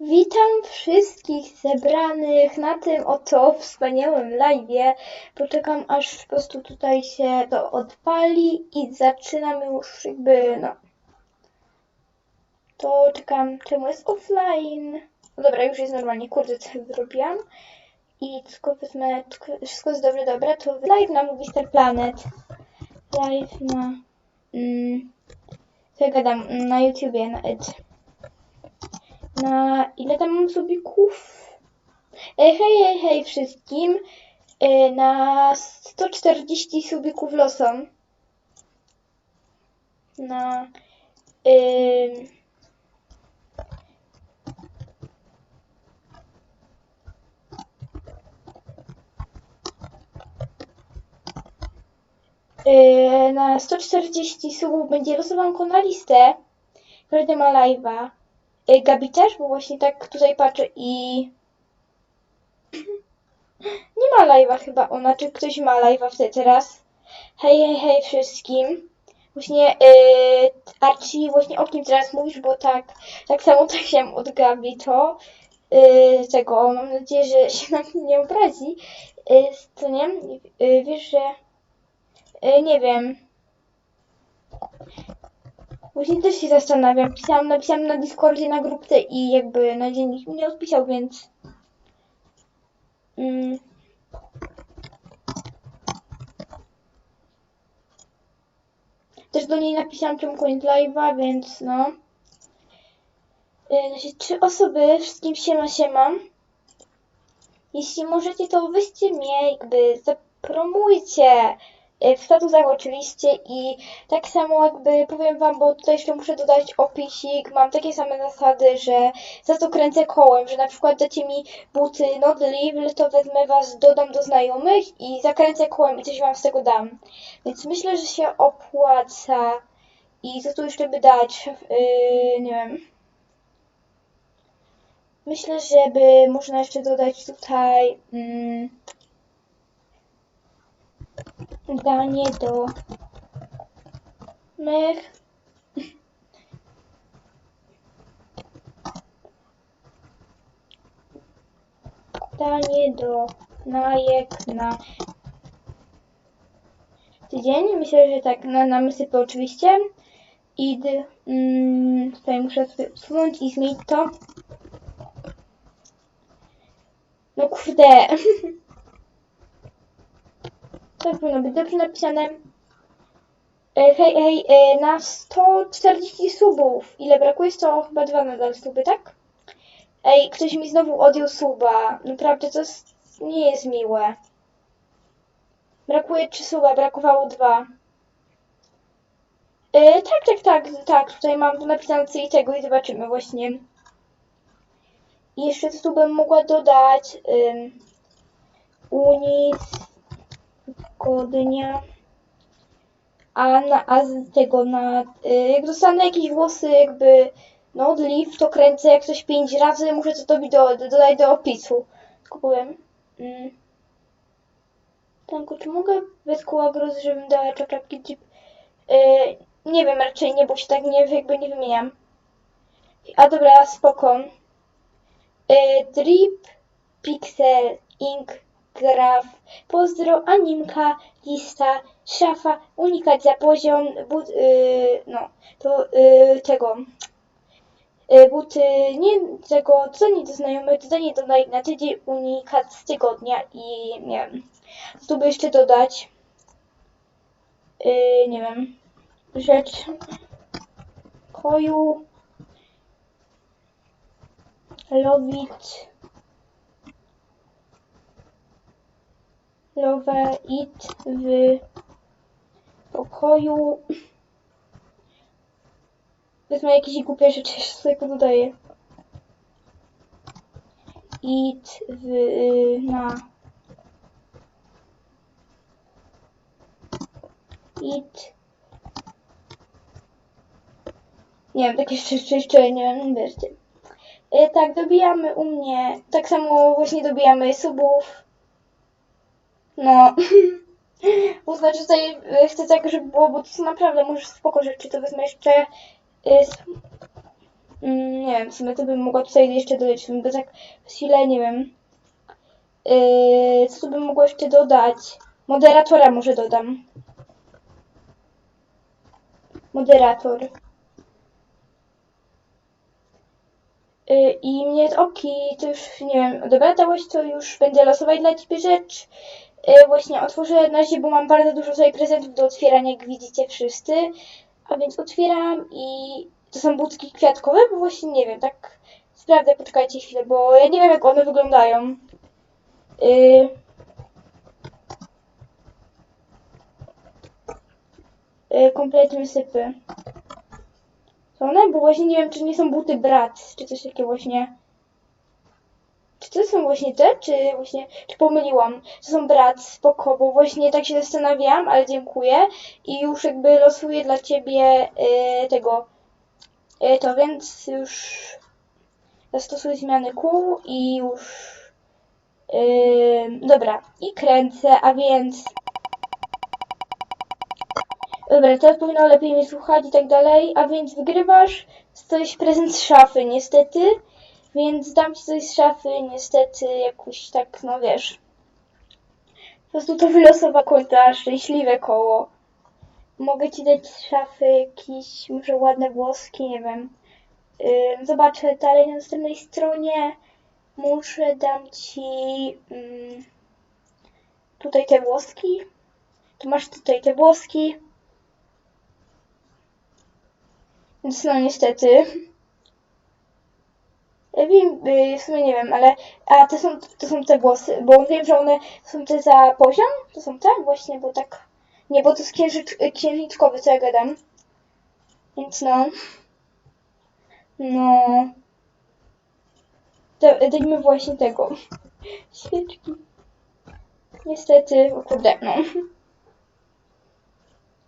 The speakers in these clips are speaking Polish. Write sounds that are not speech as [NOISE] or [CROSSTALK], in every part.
Witam wszystkich zebranych na tym oto wspaniałym live'ie. Poczekam aż po prostu tutaj się to odpali i zaczynam już jakby no. To czekam czemu jest offline. No dobra, już jest normalnie, kurde co zrobiłam. I tylko wezmę, wszystko jest dobrze, dobra, to live na Movie Star Planet. Live na... Mm, co ja gadam? Na YouTubie, na Edge. Na ile tam mam subików? E, hej, hej, hej wszystkim. E, na 140 subików losą. Na... Yy, na 140 subów będzie losowanko na listę. Każdy ma live'a. Yy, Gabi też, bo właśnie tak tutaj patrzę i... Nie ma live'a chyba ona, czy ktoś ma live'a wtedy teraz. Hej, hej, hej wszystkim. Właśnie yy, Archie, właśnie o kim teraz mówisz, bo tak, tak samo [LAUGHS] się od Gabi to. Yy, tego, mam nadzieję, że się na mnie nie obrazi. Yy, co nie? Yy, wiesz, że... Yy, nie wiem. Właśnie też się zastanawiam. Pisałam, napisałam na Discordzie na grupce i jakby na dzień nikt mi nie odpisał, więc... Mm. Też do niej napisałam czemu koniec live'a, więc no. Yy, trzy osoby, wszystkim siema siema. Jeśli możecie, to weźcie mnie, jakby zapromujcie w statusach oczywiście i tak samo jakby powiem wam, bo tutaj jeszcze muszę dodać opisik, mam takie same zasady, że za to kręcę kołem, że na przykład dacie mi buty not leave, to wezmę was, dodam do znajomych i zakręcę kołem i coś wam z tego dam. Więc myślę, że się opłaca i co tu jeszcze by dać, yy, nie wiem. Myślę, żeby można jeszcze dodać tutaj mm, danie do mych danie do najek na tydzień. Myślę, że tak na, na mysypy oczywiście. I mm, tutaj muszę sobie usunąć i zmienić to. No kurde. [LAUGHS] To powinno być dobrze napisane. E, Hej, hej, e, na 140 subów. Ile brakuje? 100, chyba dwa nadal suby, tak? Ej, ktoś mi znowu odjął suba. Naprawdę, to jest, nie jest miłe. Brakuje 3 suba, brakowało dwa. E, tak, tak, tak, tak. Tutaj mam to napisane co i tego i zobaczymy właśnie. I jeszcze tu bym mogła dodać ym, uzgodnia. A, na, a z tego na. Y, jak dostanę jakieś włosy, jakby. No, od leaf, to kręcę jak coś pięć razy, muszę to dobi do, do, dodać do opisu. Kupiłem. Mm. Tanku, czy mogę bez grozy, żebym dała czapki chip? Y, nie wiem, raczej nie, bo się tak nie, jakby nie wymieniam. A dobra, spoko. Y, Drip, Pixel, Ink, Graf, Pozdro, Animka, Lista, Szafa, Unikat za poziom, but, y, no, to y, tego, y, buty, nie tego, co nie do znajomych, dodanie do na, tydzień, Unikat z tygodnia i nie wiem, co tu by jeszcze dodać, y, nie wiem, rzecz, koju, Lovit. It w pokoju. Wezmę jakieś głupie rzeczy, jeszcze sobie pododaję. It w, na it nie wiem, takie jeszcze, jeszcze nie wiem, wiesz, Y, Tak, dobijamy u mnie. Tak samo właśnie dobijamy subów. No. [LAUGHS] Uznać, tutaj y, chcę tak, żeby było, bo to są naprawdę może spoko rzeczy. To wezmę jeszcze. y, mm, nie wiem, w sumie to bym mogła tutaj jeszcze dodać, bo tak chwilę, nie wiem. Yy, co bym mogła jeszcze dodać? Moderatora może dodam. Moderator. Yy, I mnie oki, to już nie wiem, dobra, dałaś to już będę losować dla ciebie rzecz. Yy, właśnie otworzę na razie, bo mam bardzo dużo sobie prezentów do otwierania, jak widzicie wszyscy. A więc otwieram i to są budki kwiatkowe, bo właśnie nie wiem, tak sprawdzę, poczekajcie chwilę, bo ja nie wiem jak one wyglądają. Yy... Yy, kompletne sypy. Są one? Bo właśnie nie wiem, czy nie są buty brat, czy coś takiego właśnie. Czy to są właśnie te, czy właśnie, czy pomyliłam? To są brat, spoko, bo właśnie tak się zastanawiałam, ale dziękuję. I już jakby losuję dla ciebie yy, tego, yy, to więc już zastosuję zmiany kół i już, yy, dobra, i kręcę, a więc, dobra, teraz powinno lepiej mnie słuchać i tak dalej, a więc wygrywasz coś prezent z szafy, niestety. Więc dam ci coś z szafy, niestety jakoś tak, no wiesz. Po prostu to wylosowa konta, szczęśliwe koło. Mogę ci dać z szafy jakieś może ładne włoski, nie wiem. Yy, zobaczę dalej na następnej stronie. Muszę dam ci yy, tutaj te włoski. Tu masz tutaj te włoski. Więc no niestety. Wiem, y, w sumie nie wiem, ale. A to są, to są te włosy, bo wiem, że one są te za poziom? To są te? Właśnie, bo tak. Nie, bo to jest księżycz, księżniczkowy, co ja gadam. Więc no. No. Da- Dajmy właśnie tego. [LAUGHS] Świeczki. Niestety, o kurde, no.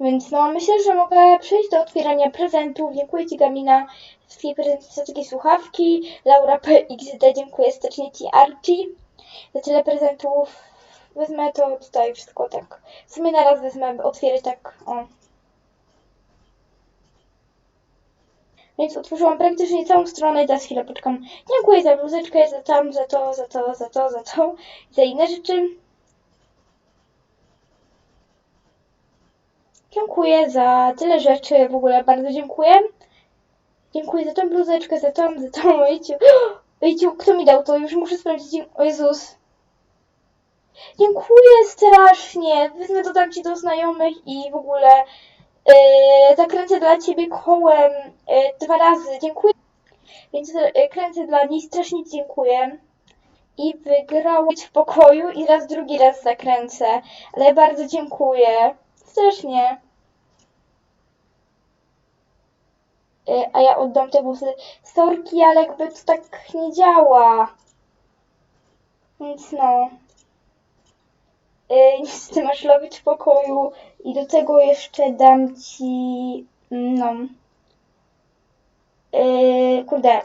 Więc no, myślę, że mogę przejść do otwierania prezentów. Dziękuję Ci, Gamina, za Twoje prezenty, słuchawki. Laura PXD, dziękuję serdecznie Ci, Archie, za tyle prezentów. Wezmę to tutaj wszystko tak. W sumie na raz wezmę, otwierać tak, o. Więc otworzyłam praktycznie całą stronę i teraz chwilę poczekam. Dziękuję za bluzeczkę, za tam, za to, za to, za to, za to, za inne rzeczy. Dziękuję za tyle rzeczy, w ogóle bardzo dziękuję. Dziękuję za tą bluzeczkę, za tą, za tą, [GASPS] ojciu. Ojciu, kto mi dał to? Już muszę sprawdzić. O Jezus. Dziękuję strasznie. Wezmę to dam ci do znajomych i w ogóle yy, zakręcę dla ciebie kołem yy, dwa razy. Dziękuję. Więc yy, kręcę dla niej, strasznie dziękuję. I wygrałeś w pokoju i raz drugi raz zakręcę. Ale bardzo dziękuję. Strasznie. Y, A ja oddam te włosy. Sorki, ale jakby to tak nie Więc no. Y, Niestety masz lowić w pokoju i do tego jeszcze dam ci, no. Yy, kurde.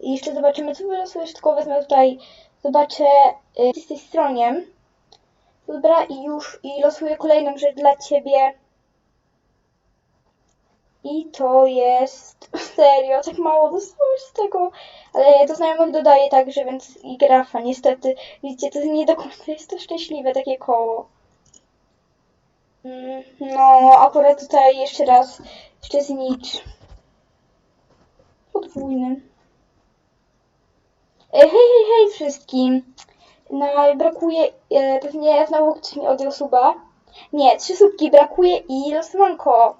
Jeszcze zobaczymy, co wylosujesz, tylko wezmę tutaj, zobaczę yy, z tej stronie. Dobra, i już, i losuję kolejną rzecz dla ciebie. I to jest [LAUGHS] serio, tak mało dostałaś z tego, ale do znajomych dodaję także, więc i grafa, niestety, widzicie, to nie do końca jest to szczęśliwe takie koło. Mm, No, akurat tutaj jeszcze raz, jeszcze znicz. Podwójny. E, Hej, hej, hej wszystkim. No, brakuje, e, pewnie znowu ktoś mi odjął suba. Nie, trzy słupki brakuje i losowanko.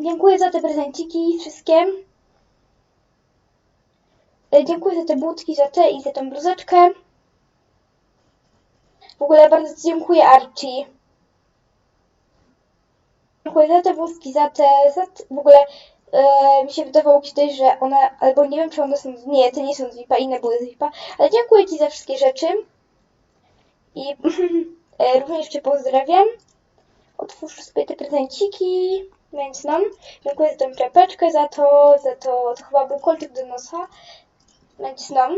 Dziękuję za te prezenciki wszystkie. E, Dziękuję za te budki, za te i za tą bluzeczkę. W ogóle bardzo dziękuję Archie. Dziękuję za te wózki, za te, za te w ogóle e, mi się wydawało kiedyś, że one, albo nie wiem czy one są, nie, te nie są z VIP-a, inne były z VIP-a, ale dziękuję Ci za wszystkie rzeczy. I [LAUGHS] e, również Cię pozdrawiam. Otwórz sobie te prezenciki. Więc no, dziękuję za tę czapeczkę, za to, za to, to chyba był kolczyk do nosa. Więc no.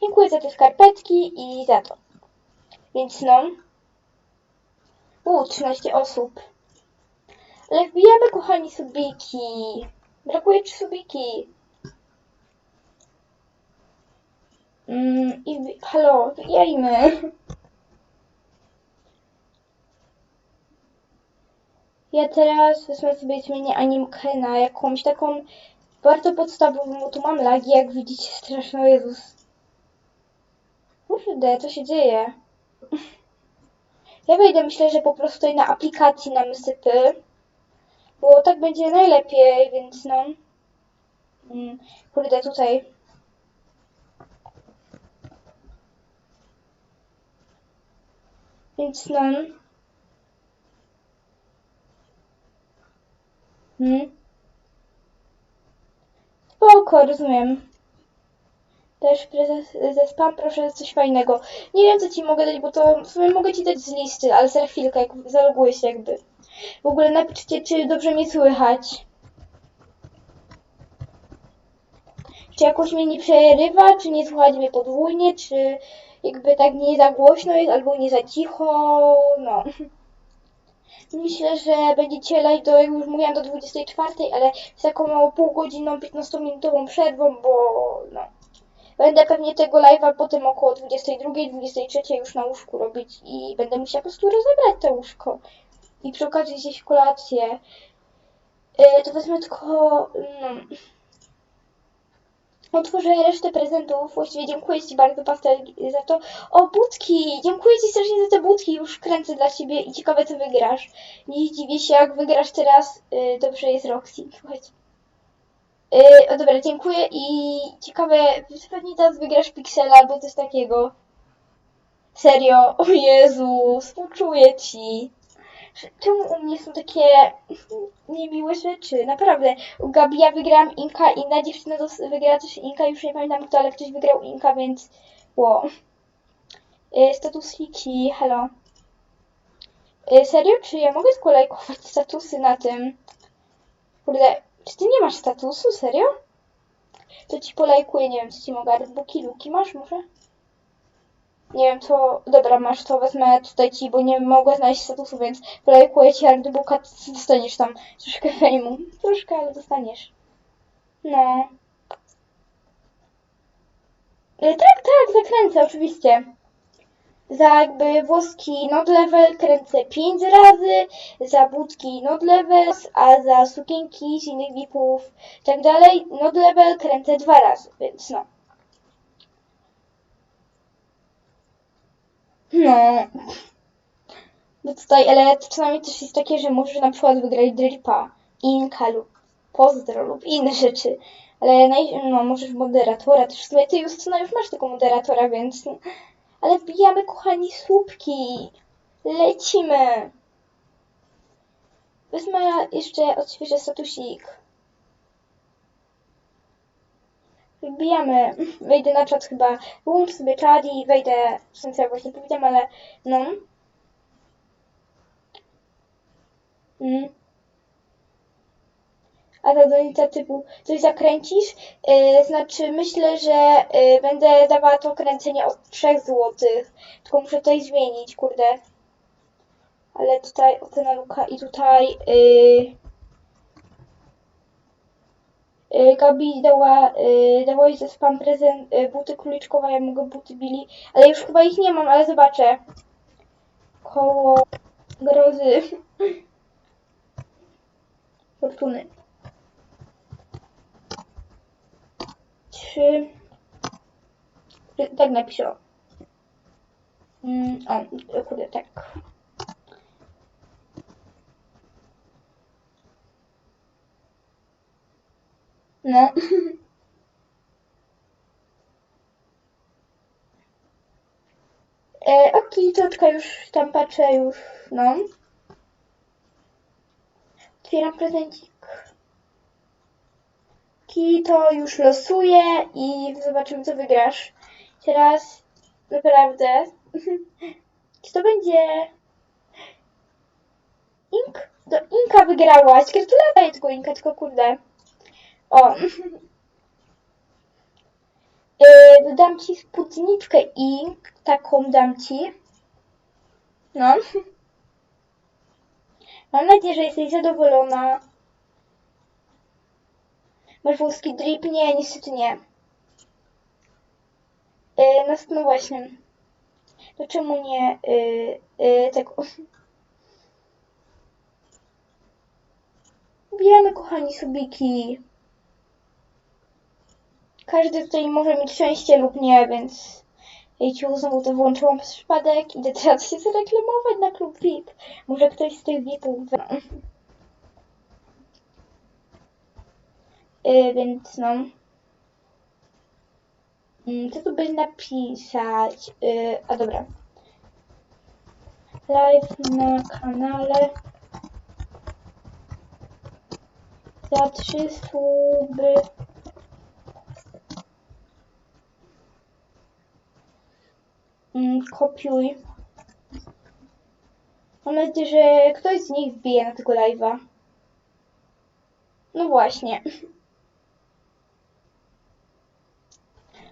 Dziękuję za te skarpetki i za to. Więc no. U, 13 osób. Ale wbijamy, kochani, subiki. Brakuje trzy subiki. Mm, i halo, wbijajmy. Ja teraz wezmę sobie zmienię animkę na jakąś taką bardzo podstawową, tu mam lagi, jak widzicie, straszne, o Jezus. Kurde, co się dzieje? Ja wejdę, myślę, że po prostu na aplikacji na mysypy, bo tak będzie najlepiej, więc no. Mm, Kurde, tutaj. Więc no. Hmm. Spoko, rozumiem. Też prezes ze spam, proszę coś fajnego. Nie wiem, co ci mogę dać, bo to w sumie mogę ci dać z listy, ale za chwilkę, jak zaloguję się jakby. W ogóle napiszcie, czy dobrze mnie słychać. Czy jakoś mnie nie przerywa, czy nie słychać mnie podwójnie, czy jakby tak nie za głośno jest, albo nie za cicho, no. [LAUGHS] Myślę, że będziecie live do, jak już mówiłam, do 24, ale z taką mało półgodzinną, 15-minutową przerwą, bo no. Będę pewnie tego live'a potem około 22, 23 już na łóżku robić i będę musiała po prostu rozebrać to łóżko. I przy okazji zjeść kolację. Yy, to wezmę tylko, no, Otworzę resztę prezentów. Właściwie dziękuję Ci bardzo, Pastel, za to. O, budki! Dziękuję Ci strasznie za te budki. Już kręcę dla Ciebie i ciekawe, co wygrasz. Nie zdziwię się, jak wygrasz teraz. Yy, dobrze jest Roxy. Słuchajcie. Yy, o dobra, dziękuję i ciekawe, pewnie teraz wygrasz Pixela albo coś takiego. Serio? O Jezu, współczuję Ci. Czemu u mnie są takie niemiłe rzeczy? Naprawdę. U Gabi ja wygrałam Inka, inna dziewczyna wygrała też Inka, już nie pamiętam kto, ale ktoś wygrał Inka, więc wow. Y, Status Hiki, halo. Y, Serio? Czy ja mogę skolejkować statusy na tym? Kurde, czy ty nie masz statusu? Serio? To ci polajkuję, nie wiem, co ci mogę. Artbooki, luki masz może? Nie wiem, co... Dobra, masz to, wezmę tutaj ci, bo nie mogę znaleźć statusu, więc polajkuję ci artbooka, dostaniesz tam troszkę fejmu. Troszkę, ale dostaniesz. No. E, tak, tak, zakręcę, oczywiście. Za jakby włoski not level kręcę 5 razy, za budki not level, a za sukienki z innych VIPów i tak dalej not level kręcę dwa razy, więc no. No. No tutaj, ale to przynajmniej też jest takie, że możesz na przykład wygrać dripa, inka lub pozdro lub inne rzeczy. Ale naj, no, możesz moderatora też. W sumie ty już masz tego moderatora, więc... no. Ale wbijamy, kochani, słupki. Lecimy. Wezmę jeszcze odświeżę statusik. Wbijamy. Wejdę na czat chyba. Wyłącz sobie czat i wejdę. W sensie ja właśnie powiedziałam, ale no. Mm. A ta donica typu coś zakręcisz? Yy, znaczy myślę, że yy, będę dawała to kręcenie od 3 zł. Tylko muszę tutaj zmienić, kurde. Ale tutaj ocena luka i tutaj yy, Gabi dała, yy, dałaś ze spam prezent yy, buty króliczkowe, ja mogę buty bili, ale już chyba ich nie mam, ale zobaczę. Koło grozy. [LAUGHS] Fortuny. Trzy. Tak napiszę. Mm, o, kurde, tak. No. [LAUGHS] E, ok, troszkę już tam patrzę, już, no. Otwieram prezencik. Ki to już losuję i zobaczymy, co wygrasz. Teraz naprawdę. [LAUGHS] Czy to będzie. Ink? Do Inka wygrałaś. Gratulacje tylko Inka, tylko kurde. O. Yy, dam ci spódniczkę Ink. Taką dam ci. No. Mam nadzieję, że jesteś zadowolona. Masz włoski drip? Nie, niestety nie. Yy, no, właśnie. To czemu nie yy, yy, tego? Wiemy, kochani subiki. Każdy tutaj może mieć szczęście lub nie, więc Jejciu, znowu to włączyłam przez przypadek. Idę teraz się zareklamować na klub VIP. Może ktoś z tych VIPów... Yy, więc no... Mm, Co tu by napisać? Yy, a dobra. Live na kanale. Za trzy suby. Kopiuj. Mam nadzieję, że ktoś z nich wbije na tego live'a. No właśnie.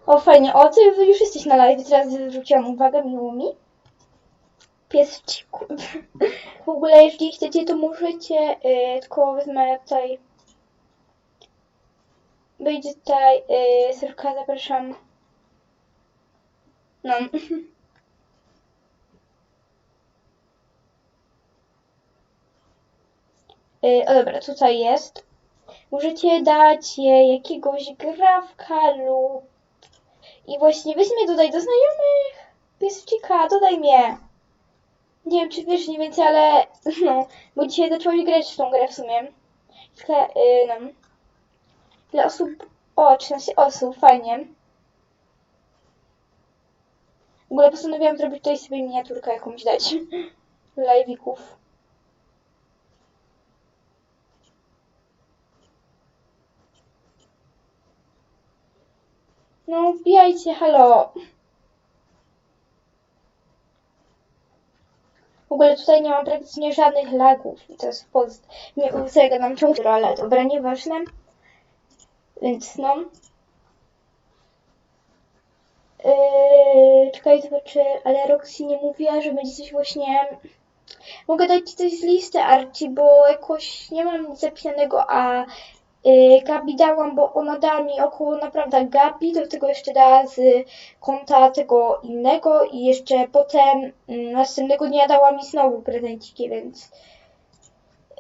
O, fajnie. O, ty już jesteś na live. Teraz zwróciłam uwagę, miło mi. Piesciku. W ogóle, jeśli chcecie, to możecie, yy, tylko wezmę tutaj... Wyjdzie tutaj, yy, Sylwka, zapraszam. No. O dobra, tutaj jest. Możecie dać je jakiegoś grawka lub... I właśnie weź mnie dodaj do znajomych. Piescika, dodaj mnie. Nie wiem, czy wiesz mniej więcej, ale [LAUGHS] no, bo dzisiaj zacząłeś grać w tą grę w sumie. Ile, yy, no. Ile osób? O, 13 osób, fajnie. W ogóle postanowiłam zrobić tutaj sobie miniaturkę jakąś dać. [LAUGHS] Live'ików. No, wbijajcie, halo. W ogóle tutaj nie mam praktycznie żadnych lagów. I to jest post. Nie ulega nam ciągle, ale dobra, nieważne. Więc no. Yy, czekaj, zobaczę, ale Roxy nie mówiła, że będzie coś właśnie... Mogę dać ci coś z listy Arci, bo jakoś nie mam nic zapisanego, a Gabi dałam, bo ona dała mi około naprawdę Gabi, do tego jeszcze dała z konta tego innego i jeszcze potem mm, następnego dnia dała mi znowu prezenciki, więc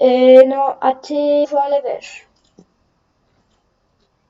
yy, no, a ty, ale wiesz,